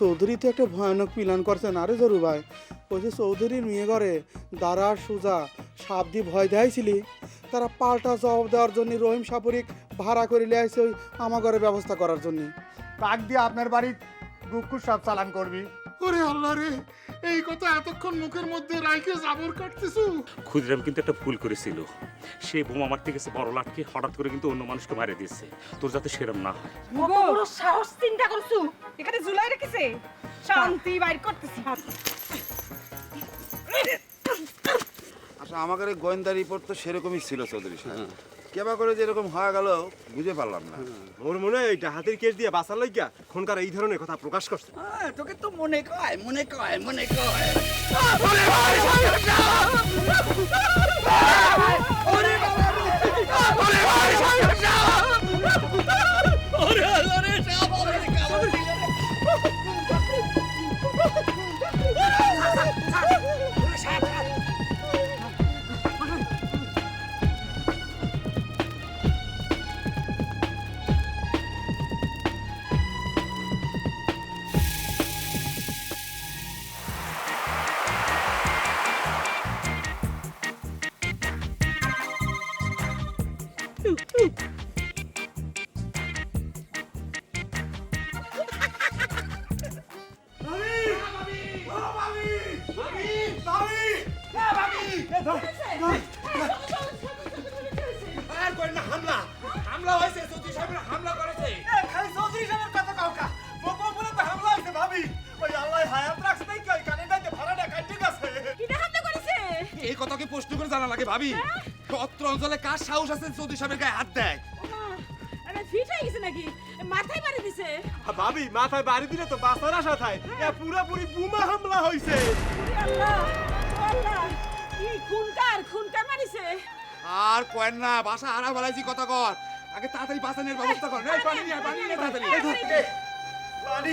চৌধুরী তো একটা ভয়ানক মিলন করছেন আরে জরু ভাই? ওই যে চৌধুরীর মেয়ে ঘরে দাঁড়া সুজা সাপ দিয়ে ভয় দেখাইছিলি? তারা পাল্টা জবাব দেওয়ার জন্য রহিম সাপুরিক ভাড়া করে নিয়ে আসছে ওই আমার ঘরে ব্যবস্থা করার জন্য। তাক দিয়ে আপনার বাড়ির গুকুর সাপ চালান করবি। ওরে আল্লাহ রে এই কথা এতক্ষণ মুখের মধ্যে রাইকে জাবর কাটতেছু? ক্ষুদিরাম কিন্তু একটা ভুল করেছিল। সে বোমা মারতে গেছে বড় লাটকে হঠাৎ করে কিন্তু অন্য মানুষকে মারে দিয়েছে। তোর যাতে সেরম না হয়। বড় সাহস চিন্তা করছু? এখানে ঝুলাই রেখেছে? শান্তি বাইর করতেছি। আচ্ছা আমাদের গোয়েন্দা রিপোর্ট তো সেরকমই ছিল চৌধুরী সাহেব। কেবা করে যে এরকম হওয়া গেল বুঝে পারলাম না ওর মনে হয় এইটা হাতের কেস দিয়ে বাঁচার লাগিয়া খনকার এই ধরনের কথা প্রকাশ করছে তোকে তো মনে কয় মনে কয় মনে কয় হামলা। হামলা হয়েছে চৌধুরী সাহেবের হামলা করেছে। খালি চৌধুরী সাহেবের কথা কাউকা বকো বলে তো হামলা হয়েছে ভাবি। ওই আল্লাহ হায়াত রাখছে তাই কই কানে দাইতে ভাড়াটা কাটতে গেছে। কিটা হামলা করেছে? এই কথা কি প্রশ্ন করে জানা লাগে ভাবি। অত্র অঞ্চলে কার সাহস আছে চৌধুরী সাহেবের গায়ে হাত দেয়? আরে ফিট হয়ে গেছে নাকি? মাথায় মারি দিছে। ভাবি মাথায় বাড়ি দিলে তো বাঁচার আশা থাই পুরাপুরি বুমা হামলা হয়েছে আল্লাহ আল্লাহ। আর কয়েন না বাসা হারা বেলাইছি কথা কর। আগে তাড়াতাড়ি বাসা বাঁচানোর ব্যবস্থা কর। এই পানি নিয়ে পানি নিয়ে তাড়াতাড়ি। পানি।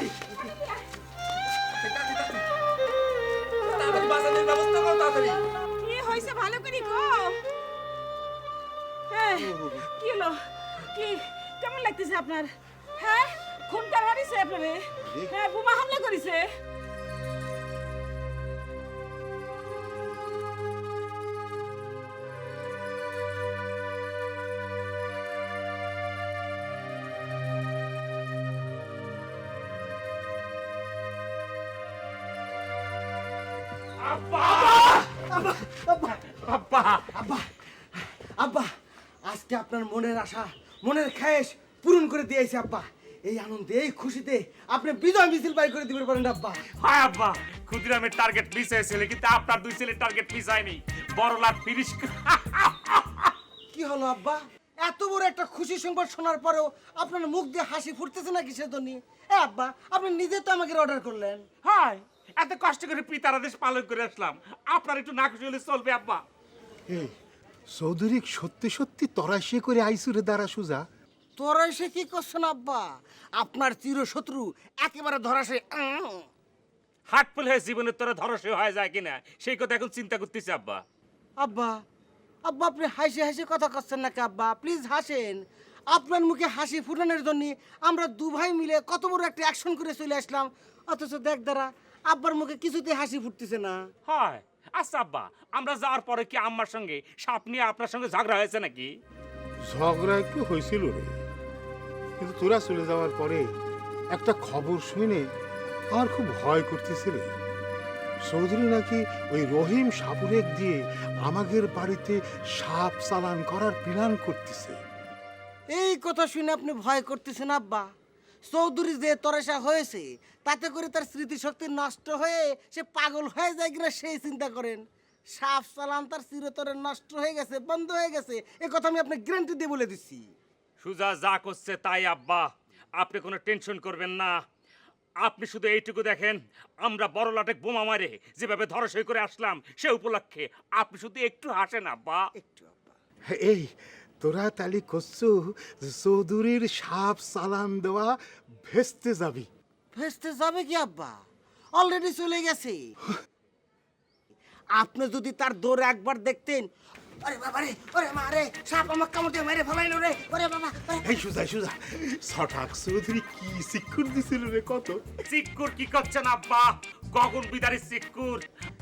তাড়াতাড়ি বাঁচানোর ব্যবস্থা কর তাড়াতাড়ি। কি হয়েছে ভালো করে গো হ্যাঁ কি হলো? কি কেমন লাগতেছে আপনার? হ্যাঁ খুনকার মারিছে আপনারে? হ্যাঁ বোমা হামলা করেছে? মনের আশা মনের খায়েশ পূরণ করে দিয়েছে আব্বা। এই আনন্দে এই খুশিতে আপনি বিজয় মিছিল বাই করে দিতে পারেন আব্বা। হায় আব্বা ক্ষুদিরামের টার্গেট মিস হয়েছিল কিন্তু আপনার দুই ছেলের টার্গেট মিস হয়নি। বড় লাট ফিনিশ কি হলো আব্বা? এত বড় একটা খুশি সংবাদ শোনার পরেও আপনার মুখ দিয়ে হাসি ফুটতেছে না কিসের জন্য এ আব্বা আপনি নিজে তো আমাকে অর্ডার করলেন। হায় এত কষ্ট করে পিতার আদেশ পালন করে আসলাম। আপনার একটু না খুশি হলে চলবে আব্বা। চৌধুরী সত্যি সত্যি তরাশি করে আইসুরে দ্বারা সুজা। তোরা এসে কি করছেন আব্বা? আপনার চিরশত্রু একেবারে ধরাশে। হাট ফুল হয়ে জীবনের তোরা ধরসে হয়ে যায় কিনা সেই কথা এখন চিন্তা করতেছি আব্বা। আব্বা আব্বা আপনি হাসি হাসি কথা করছেন নাকি আব্বা? প্লিজ হাসেন। আপনার মুখে হাসি ফুটানোর জন্য আমরা দু ভাই মিলে কত বড় একটা অ্যাকশন করে চলে আসলাম। অথচ দেখ দ্বারা আব্বার মুখে কিছুতে হাসি ফুটতেছে না। হয়। আচ্ছা আব্বা আমরা যাওয়ার পরে কি আম্মার সঙ্গে সাপ নিয়ে আপনার সঙ্গে ঝগড়া হয়েছে নাকি? ঝগড়া একটু হয়েছিল রে। কিন্তু তোরা চলে যাওয়ার পরে একটা খবর শুনে আমার খুব ভয় করতেছে রে। চৌধুরী নাকি ওই রহিম সাপুরেক দিয়ে আমাদের বাড়িতে সাপ চালান করার প্ল্যান করতেছে। এই কথা শুনে আপনি ভয় করতেছেন আব্বা। চৌধুরী যে তরেসা হয়েছে তাতে করে তার স্মৃতিশক্তি নষ্ট হয়ে সে পাগল হয়ে যায় কিনা সেই চিন্তা করেন। সাপ চালান তার চিরতরে নষ্ট হয়ে গেছে বন্ধ হয়ে গেছে। এ কথা আমি আপনাকে গ্যারান্টি দিয়ে বলে দিচ্ছি। সুজা যা করছে তাই আব্বা আপনি কোনো টেনশন করবেন না। আপনি শুধু এইটুকু দেখেন আমরা বড় লাটে বোমা মারে যেভাবে ধরসই করে আসলাম সে উপলক্ষে। আপনি শুধু একটু হাসেন আব্বা। একটু আব্বা। এই তোরা তালি করছু চৌধুরীর সাপ চালান দেওয়া ভেস্তে যাবি। ভেস্তে যাবে কি আব্বা? অলরেডি চলে গেছে। আপনি যদি তার দৌড় একবার দেখতেন ওরে বাবা রে ওরে মা রে সাপ আমার কামড়ে মেরে ফেলাইলো রে ওরে বাবা এই সুজা সুজা ছটাক চৌধুরী কি শিক্ষণ দিছিল রে কত? সিক্কুর কি করছেন আব্বা? গগন বিদারি সিক্কুর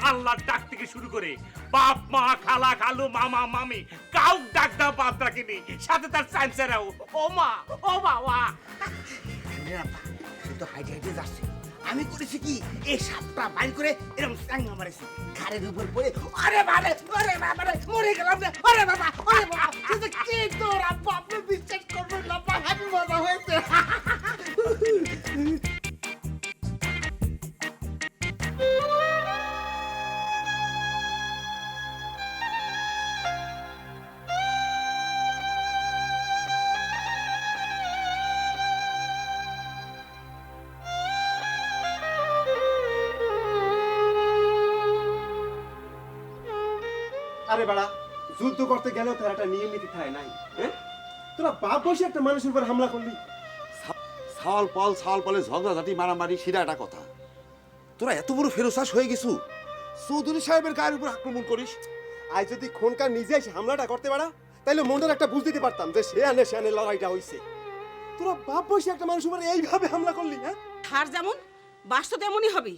আল্লাহর ডাক থেকে শুরু করে বাপ, মা, খালা, খালু, মামা, মামি, কাউ ডাক দাও বাপ ডাকেনি সাথে তার সাইন্সেরাও। ও মা, ও বাবা সে তো হাইটে হাইটে যাচ্ছে। আমি করেছি কি? এই সাপটা বাইর করে এরকম চাঙ্গা মারেছি। ঘাড়ের উপর পড়ে, আরে বাবা ওরে বাবা মরে গেলাম রে ওরে বাবা ওরে বাবা। কিন্তু কি তোর আব্বা? আপনি বিশ্বাস করবেন না হাবি মজা হয়েছে। আরে বাড়া, যুদ্ধ করতে গেলেও তার একটা নিয়ম নীতি থাকে নাই হ্যাঁ? তোরা বাপ বসে একটা মানুষের উপর হামলা করলি। ছাওয়াল পাল ছাওয়াল পালে ঝগড়াঝাটি, মারামারি সেটা একটা কথা। তোরা এত বড় ফেরোসাস হয়ে গেছু? চৌধুরী সাহেবের গায়ের উপর আক্রমণ করিস। আজ যদি খনকার নিজে এসে হামলাটা করতে পারা তাইলে মন্ডল একটা বুঝ দিতে পারতাম যে সে আনে সে আনে লড়াইটা হইছে। তোরা বাপ বসে একটা মানুষ উপর এইভাবে হামলা করলি হ্যাঁ? হার যেমন বাস তো তেমনই হবে।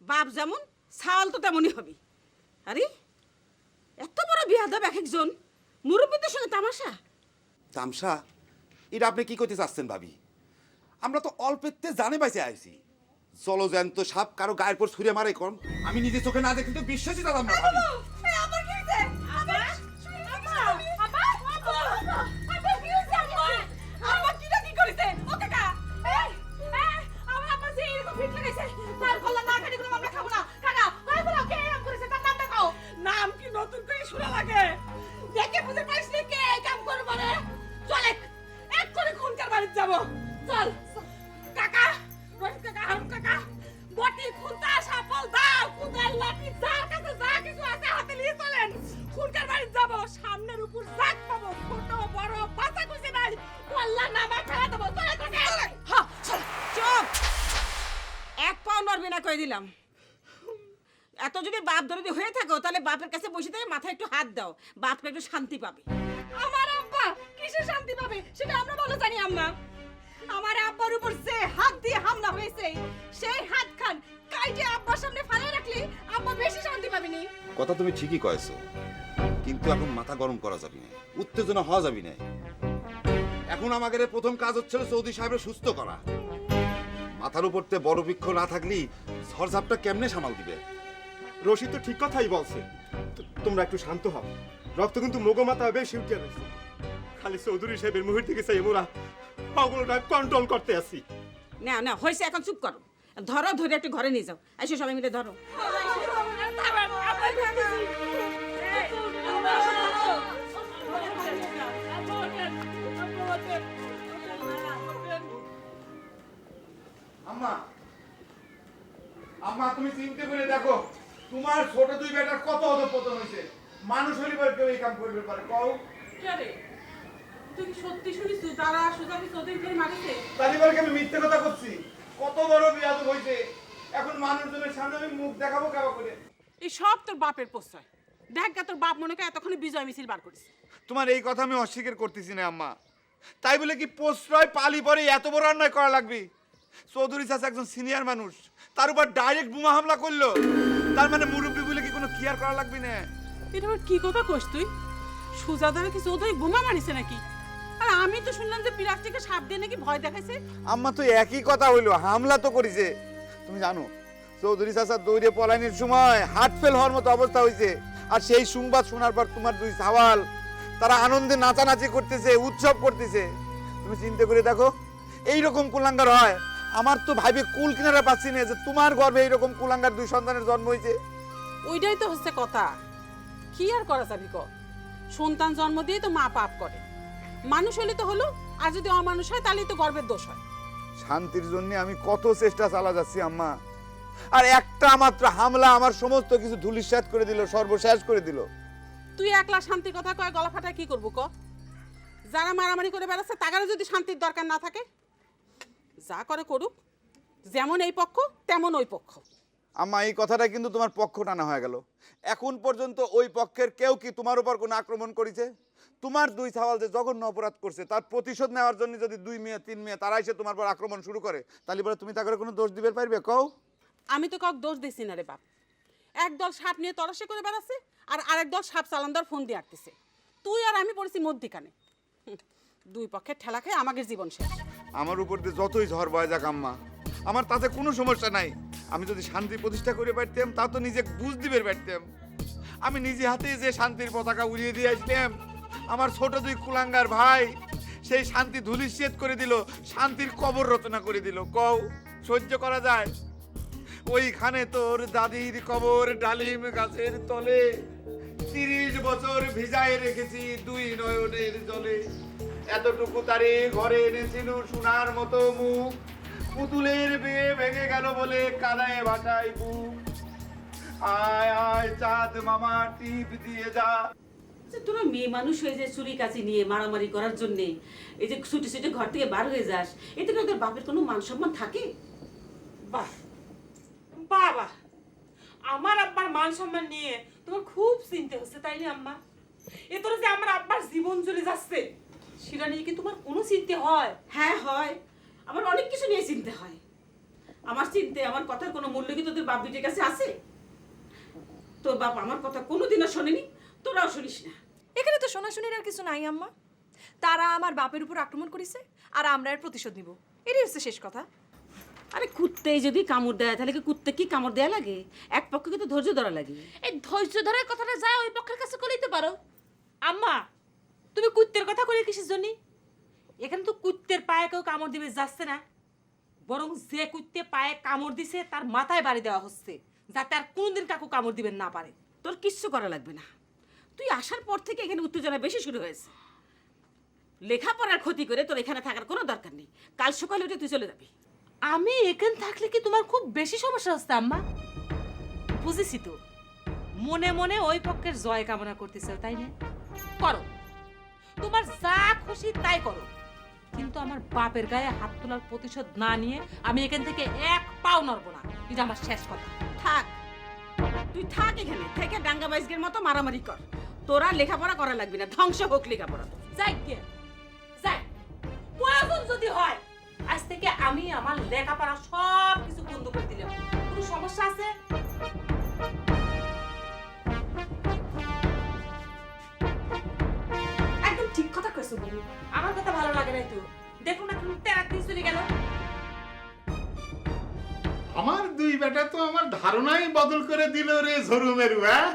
বাপ যেমন ছাল তো তেমনই হবে। আরে এত বড় বিয়াদব এক একজন মুরব্বীদের সঙ্গে তামাশা? তামসা এটা আপনি কি করতে চাচ্ছেন ভাবি? আমরা তো অল্পেতে জানে বাইসে আইছি। জলজ্যান্ত সাপ কারও গায়ের পর ছুঁড়ে মারে কম। আমি নিজে চোখে না দেখলে তো বিশ্বাসই দাদাম না ভাবি নাম কি নতুন করে শোনা লাগে? দেখে বুঝে বাপের কাছে বসে থেকে মাথায় একটু হাত দাও বাপকে একটু শান্তি পাবে। আমার আব্বা কিসে শান্তি পাবে সেটা আমরা ভালো জানি আম্মা। আমার আব্বার উপর যে হাত দিয়ে হামলা হয়েছে সেই হাত খান কাইটে আব্বার সামনে ফালাই রাখলে আব্বা বেশি শান্তি পাবেনি। কথা তুমি ঠিকই কয়েছো কিন্তু এখন মাথা গরম করা যাবে না উত্তেজনা হওয়া যাবে না। এখন আমাদের প্রথম কাজ হচ্ছে সৌদি সাহেবের সুস্থ করা। মাথার উপর তে বড় বৃক্ষ না থাকলেই ঝড়ঝাপটা কেমনে সামাল দিবে? রশিদ তো ঠিক কথাই বলছে। তোমরা একটু শান্ত হও। রক্ত কিন্তু মোগো মাথা বেশি উঠে রয়েছে খালি চৌধুরী সাহেবের মুহির থেকে চাই মোরা ওগুলোটা কন্ট্রোল করতে আসি না না হয়েছে এখন চুপ করো। ধরো ধরে একটু ঘরে নিয়ে যাও। এসো সবাই মিলে ধরো। আম্মা আম্মা তুমি চিন্তা করে দেখো। তোমার ছোট দুই বেটার কত অধপতন হয়েছে মানুষ হলিবার কেউ এই কাম করবে পারে। কও। তুই কি সত্যি শুনিস তারা সুজাকে চৌধুরী ধরে মারিছে। তালিবারকে আমি মিথ্যে কথা করছি কত বড় বিয়াদ হয়েছে এখন মানুষজনের সামনে আমি মুখ দেখাবো কেবা করে? এই সব তোর বাপের প্রশ্রয়। দেখ গা তোর বাপ মনে করে এতক্ষণে বিজয় মিছিল বার করিস তোমার এই কথা আমি অস্বীকার করতেছি না আম্মা। তাই বলে কি প্রশ্রয় পালি পরে এত বড় অন্যায় করা লাগবে? চৌধুরী চাষা একজন সিনিয়র মানুষ। তার উপর ডাইরেক্ট বোমা হামলা করল। তার মানে মুরব্বী বলে কি কোনো কেয়ার করা লাগবে না? এটা আবার কি কথা কইস তুই? সুজাদারে কি চৌধুরী বোমা মারিছে নাকি? আর আমি তো শুনলাম যে পিরাজ সাপ দিয়ে নাকি ভয় দেখাইছে। আম্মা তো একই কথা হইল হামলা তো করেছে। তুমি জানো চৌধুরী চাষা দৌড়ে পলাইনির সময় হার্ট ফেল হওয়ার মতো অবস্থা হয়েছে আর সেই সংবাদ শোনার পর তোমার দুই সাওয়াল তারা আনন্দে নাচানাচি করতেছে উৎসব করতেছে। তুমি চিন্তা করে দেখো এইরকম কুলাঙ্গার হয়। আমার তো ভাইবে কুল কিনারা পাচ্ছি না যে তোমার গর্ভে এইরকম কুলাঙ্গার দুই সন্তানের জন্ম হয়েছে ওইটাই তো হচ্ছে কথা। কি আর করা যাবি ক? সন্তান জন্ম দিয়ে তো মা পাপ করে। মানুষ হলে তো হলো আর যদি অমানুষ হয় তাহলে তো গর্বের দোষ হয়। শান্তির জন্য আমি কত চেষ্টা চালা যাচ্ছি আম্মা। আর একটা মাত্র হামলা আমার সমস্ত কিছু ধুলিস্যাত করে দিল সর্বশেষ করে দিল। তুই একলা শান্তির কথা কয় গলা ফাটায় কি করব ক? যারা মারামারি করে বেড়াচ্ছে তাগারও যদি শান্তির দরকার না থাকে যা করে করুক যেমন এই পক্ষ তেমন ওই পক্ষ। আম্মা এই কথাটা কিন্তু তোমার পক্ষ টানা হয়ে গেল। এখন পর্যন্ত ওই পক্ষের কেউ কি তোমার উপর কোনো আক্রমণ করেছে? তোমার দুই সাওয়াল যে জঘন্য অপরাধ করছে তার প্রতিশোধ নেওয়ার জন্য যদি দুই মেয়ে তিন মেয়ে তারা এসে তোমার উপর আক্রমণ শুরু করে তাহলে পরে তুমি তাকে কোনো দোষ দিবে পারবে? কও। আমি তো কাউকে দোষ দিছি না রে বাপ। একদল সাপ নিয়ে তরসে করে বেড়াচ্ছে আর আরেক দল সাপ চালান্দার ফোন দিয়ে আটতেছে তুই আর আমি পড়েছি মধ্যিখানে। দুই পক্ষের ঠেলা খেয়ে আমাদের জীবন শেষ। আমার উপর দিয়ে যতই ঝড় বয় যাক আম্মা, আমার তাতে কোনো সমস্যা নাই। আমি যদি শান্তি প্রতিষ্ঠা করে পারতাম তা তো নিজে বুঝ দিবে পারতাম আমি নিজে হাতে যে শান্তির পতাকা উড়িয়ে দিয়ে আসলাম, আমার ছোট দুই কুলাঙ্গার ভাই, সেই শান্তি ধুলিশ্বেদ করে দিল, শান্তির কবর রচনা করে দিল। কও, সহ্য করা যায়? ওইখানে তোর দাদির কবর ডালিম গাছের তলে, তিরিশ বছর ভিজায় রেখেছি দুই নয়নের জলে। এতটুকু তারে ঘরে এনেছিল সোনার মতো মুখ। পুতুলের বিয়ে ভেঙে গেল বলে কানায় ভাটায় বুক। আয় আয়, চাঁদ মামা টিপ দিয়ে যা। তোরা মেয়ে মানুষ হয়ে যে চুরি কাচি নিয়ে মারামারি করার জন্য, এই যে ছুটে ছুটে ঘর থেকে বার হয়ে যাস, এতে করে তোর বাপের কোনো মান সম্মান থাকে? বাহ, বাবা, আমার আব্বার মান সম্মান নিয়ে তোমার খুব চিন্তা হচ্ছে, তাই না, আম্মা? এ তোর যে আমার আব্বার জীবন চলে যাচ্ছে। সেটা নিয়ে কি তোমার কোনো চিন্তা হয়? হ্যাঁ হয়। আমার অনেক কিছু নিয়ে চিন্তা হয়। আমার চিন্তে আমার কথার কোনো মূল্য কি তোদের বাপ বিটির কাছে আছে? তোর বাপ আমার কথা কোনোদিনও শোনেনি তোরাও শুনিস না। এখানে তো শোনাশুনির আর কিছু নাই আম্মা। তারা আমার বাপের উপর আক্রমণ করেছে আর আমরা এর প্রতিশোধ নিব। এটাই হচ্ছে শেষ কথা। আরে কুত্তে যদি কামড় দেয় তাহলে কি কুত্তে কি কামড় দেয়া লাগে? এক পক্ষকে তো ধৈর্য ধরা লাগে। এই ধৈর্য ধরার কথাটা যায় ওই পক্ষের কাছে করে দিতে পারো। আম্মা তুমি কুত্তের কথা করে কিসের জন্য? এখানে তো কুত্তের পায়ে কেউ কামড় দিবে যাচ্ছে না। বরং যে কুত্তে পায়ে কামড় দিছে তার মাথায় বাড়ি দেওয়া হচ্ছে যাতে আর কোনদিন কাকু কামড় দিবেন না পারে। তোর কিচ্ছু করা লাগবে না। তুই আসার পর থেকে এখানে উত্তেজনা বেশি শুরু হয়েছে। লেখাপড়ার ক্ষতি করে তোর এখানে থাকার কোনো দরকার নেই। কাল সকালে উঠে তুই চলে যাবি। আমি এখানে থাকলে কি তোমার খুব বেশি সমস্যা হচ্ছে আম্মা? বুঝেছি তো। মনে মনে ওই পক্ষের জয় কামনা করতেছ তাই না? করো। তোমার যা খুশি তাই করো। কিন্তু আমার বাপের গায়ে হাত তোলার প্রতিশোধ না নিয়ে আমি এখান থেকে এক পাও নড়বো না। এটা আমার শেষ কথা। থাক। তুই থাক এখানে। থেকে ডাঙ্গা বাইজগের মতো মারামারি কর। তোরা লেখাপড়া করা লাগবে না। ধ্বংস হোক লেখাপড়া। যাই গে। যাই। প্রয়োজন যদি হয় আজ থেকে আমি আমার লেখাপড়া সব কিছু বন্ধ করে দিলাম। কোনো সমস্যা আছে? বউ আমার কথা ভালো লাগে না তো? দেখুন না তুমি তেরা দিয়ে চলে গেল। আমার দুই বেটা তো আমার ধারণাই বদল করে দিল রে ঝরু মেরু হ্যাঁ?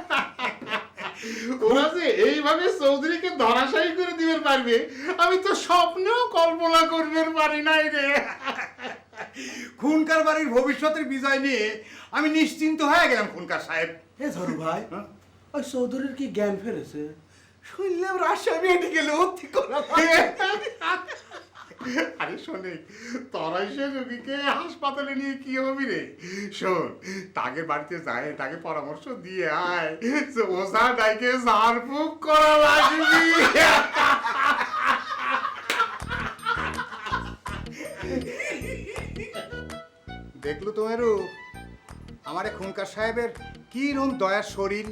ওরা যে এইভাবে চৌধুরীকে ধরাশায়ী করে দিবে পারবে আমি তো স্বপ্নেও কল্পনা করবে পারি নাই রে। খুনকার বাড়ির ভবিষ্যতের বিজয় নিয়ে আমি নিশ্চিন্ত হয়ে গেলাম খুনকার সাহেব। এ ধরু ভাই ওই চৌধুরীর কি জ্ঞান ফেরেছে শুনলাম রাজশাহী মেডিকেল ভর্তি করা আরে শোনে তোরাই সে রোগীকে হাসপাতালে নিয়ে কি হবি রে? শোন, তাকে বাড়িতে যায়, তাকে পরামর্শ দিয়ে আয়, যে ওষা ডাইকে ঝাড়ফুঁক করা লাগবি। দেখল তো এরু আমার খুনকার সাহেবের কি রকম দয়ার শরীর।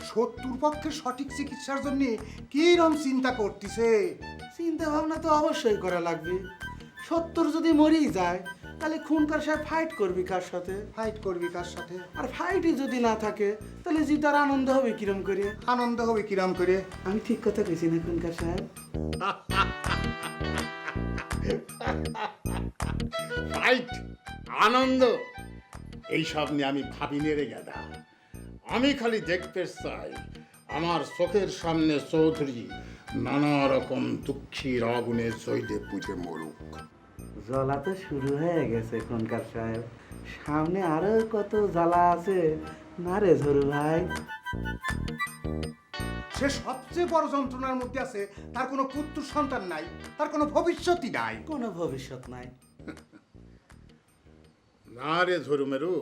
শত্রুর পক্ষে সঠিক চিকিৎসার জন্য কি রকম চিন্তা করতেছে? চিন্তা ভাবনা তো অবশ্যই করা লাগবে। সত্তর যদি মরেই যায় তাহলে খুনকার সাহেব ফাইট করবি কার সাথে? ফাইট করবি কার সাথে? আর ফাইটই যদি না থাকে তাহলে জিতার আনন্দ হবে কিরম করে? আনন্দ হবে কিরম করে? আমি ঠিক কথা কইছি না খুনকার সাহেব। ফাইট আনন্দ! এইসব নিয়ে আমি ভাবি নেড়ে গেদা। আমি খালি দেখতে চাই। আমার চোখের সামনে চৌধুরী নানা রকম দুঃখীর আগুনে জৈদে পুঁতে মরুক। জ্বালা তো শুরু হয়ে গেছে খুনকার সাহেব। সামনে আরও কত জ্বালা আছে। না রে ঝরু ভাই। সে সবচেয়ে বড় যন্ত্রণার মধ্যে আছে তার কোনো পুত্র সন্তান নাই তার কোনো ভবিষ্যৎই নাই। কোনো ভবিষ্যৎ নাই। না রে ঝরুমেরু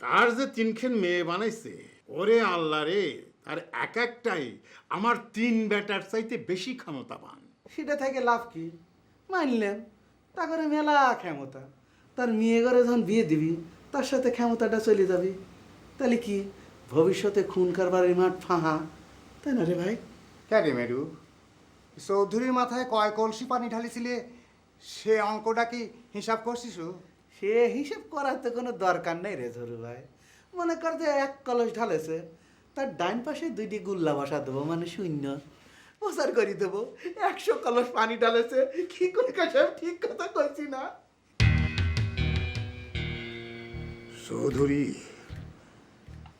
তার যে তিনখান মেয়ে বানাইছে ওরে আল্লাহ রে তার এক একটাই আমার তিন বেটার চাইতে বেশি ক্ষমতাবান। সেটা থেকে লাভ কি? মানলাম তা করে মেলা ক্ষমতা। তার মেয়ে ঘরে যখন বিয়ে দিবি তার সাথে ক্ষমতাটা চলে যাবি। তাহলে কি ভবিষ্যতে খুন কারবারের মাঠ ফাঁহা? তাই না রে ভাই? কে রে মেরু? চৌধুরীর মাথায় কয় কলসি পানি ঢালিছিলে সে অঙ্কটা কি হিসাব করছিস সে হিসেব করার তো কোনো দরকার নেই রে ঝরু ভাই। মনে কর যে এক কলস ঢালেছে তার ডাইন পাশে দুইটি গুল্লা বসা দেবো মানে শূন্য। প্রচার করে দেবো একশো কলস পানি ঢালেছে কি করে কাছে ঠিক কথা কইছি না। চৌধুরী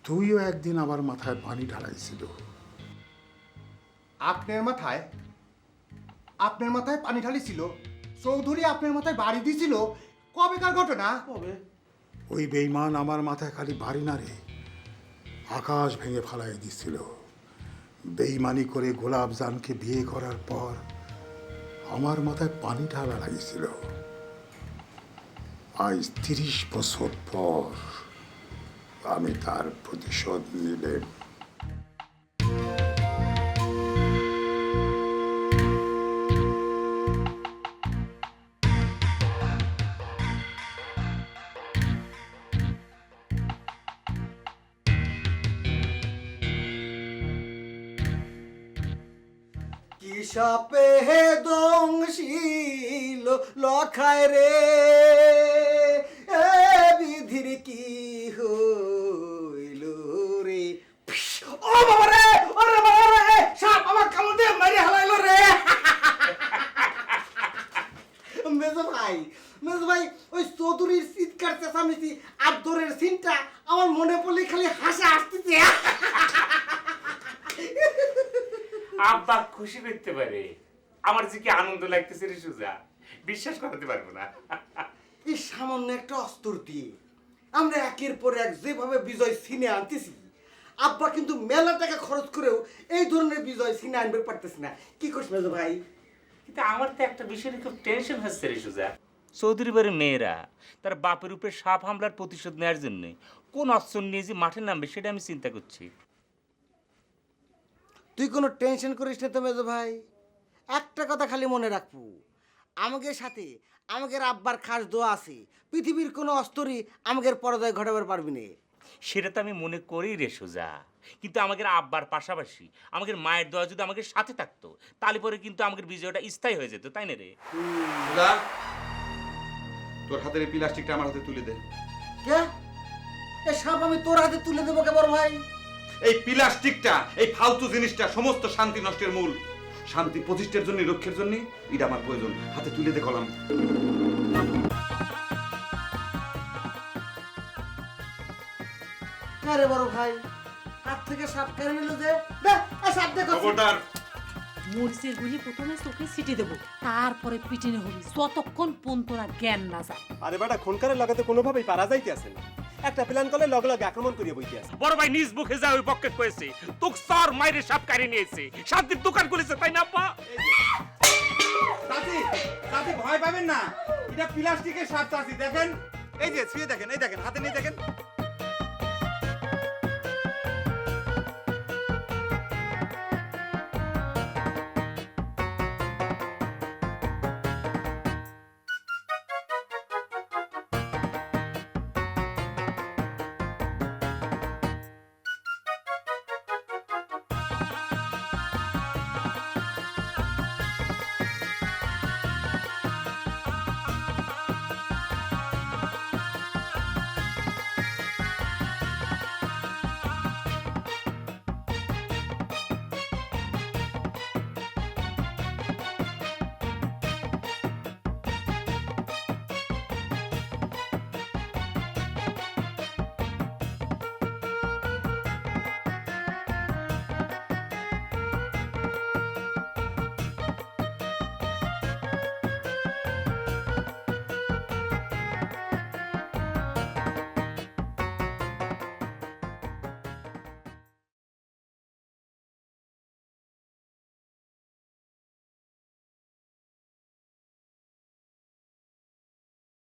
তুইও একদিন আমার মাথায় পানি ঢালাইছিল আপনার মাথায়? আপনার মাথায় পানি ঢালিছিল? চৌধুরী আপনার মাথায় বাড়ি দিছিল? কবেকার ঘটনা? কবে? ওই বেইমান আমার মাথায় খালি বাড়ি না রে। আকাশ ভেঙে ফালাই দিছিল। বেইমানি করে গোলাপ জানকে বিয়ে করার পর আমার মাথায় পানি ঢালা লাগিয়েছিল আজ তিরিশ বছর পর আমি তার প্রতিশোধ নিলেন লখায় রে বিধির কি হইল রে? ও বাবা রে, ওরে বাবা রে সাপ আমার কামড় দিয়ে মারি হালাইলো রে। মেজো ভাই মেজো ভাই, ওই চৌধুরীর চিৎকার, চেঁচামেচি আব্দরের সিনটা আমার মনে পড়লে খালি হাসা আসতেছে আব্বা খুশি করতে পারে। আমার যে কি আনন্দ লাগতেছে রে সুজা? বিশ্বাস করাতে পারব না। এই সামান্য একটা অস্ত্র দিয়ে আমরা একের পর এক যেভাবে বিজয় সিনে আনতেছি আব্বা কিন্তু মেলা টাকা খরচ করেও এই ধরনের বিজয় সিনে আনবে পারতেছি না। কি করিস মেজো ভাই? কিন্তু আমার তো একটা বিষয় খুব টেনশন হচ্ছে রে সুজা। চৌধুরী বাড়ির মেয়েরা তার বাপের উপরে সাপ হামলার প্রতিশোধ নেওয়ার জন্য কোন অস্ত্র নিয়ে যে মাঠে নামবে সেটা আমি চিন্তা করছি। তুই কোনো টেনশন করিস না তো মেজো ভাই। একটা কথা খালি মনে রাখব আমাদের সাথে আমাদের আব্বার খাস দোয়া আছে। পৃথিবীর কোনো অস্ত্রই আমাদের পরাজয় ঘটাবার পারবি না। সেটা তো আমি মনে করি রে সোজা। কিন্তু আমাদের আব্বার পাশাপাশি আমাদের মায়ের দোয়া যদি আমাদের সাথে থাকতো তাহলে পরে কিন্তু আমাদের বিজয়টা স্থায়ী হয়ে যেত তাই না রে? সুজা তোর হাতের এই প্লাস্টিকটা আমার হাতে তুলে দে। কে? এ সাপ আমি তোর হাতে তুলে দেবো কেবল ভাই? এই প্লাস্টিকটা এই ফালতু জিনিসটা সমস্ত শান্তি নষ্টের মূল। শান্তি প্রতিষ্ঠার জন্য রক্ষের জন্য এটা আমার প্রয়োজন। হাতে তুলে দে কলাম। আরে বড় ভাই হাত থেকে সাপ কেড়ে নিল যে। দে, সাপ দেখো খবরদার। মরিচের গুলি প্রথমে চোখে ছিটে দেবো তারপরে পিটিনে হবি। যতক্ষণ পন্তরা জ্ঞান না যায়। আরে বেটা খুনকারের লাগাতে কোনোভাবেই পারা যাইতে আসে না। একটা প্ল্যান করলে লগে লগে আক্রমণ করিয়ে বইতে আছে। বড় ভাই নিজ মুখে যা ওই পক্ষে কয়েছে তোক সর মাইরে সাপ কারি নিয়েছে। শান্তির দোকান খুলেছে তাই না আপা? চাচি চাচি ভয় পাবেন না। এটা প্লাস্টিকের সাপ চাচি দেখেন? এই যে ছুঁয়ে দেখেন এই দেখেন হাতে নিয়ে দেখেন।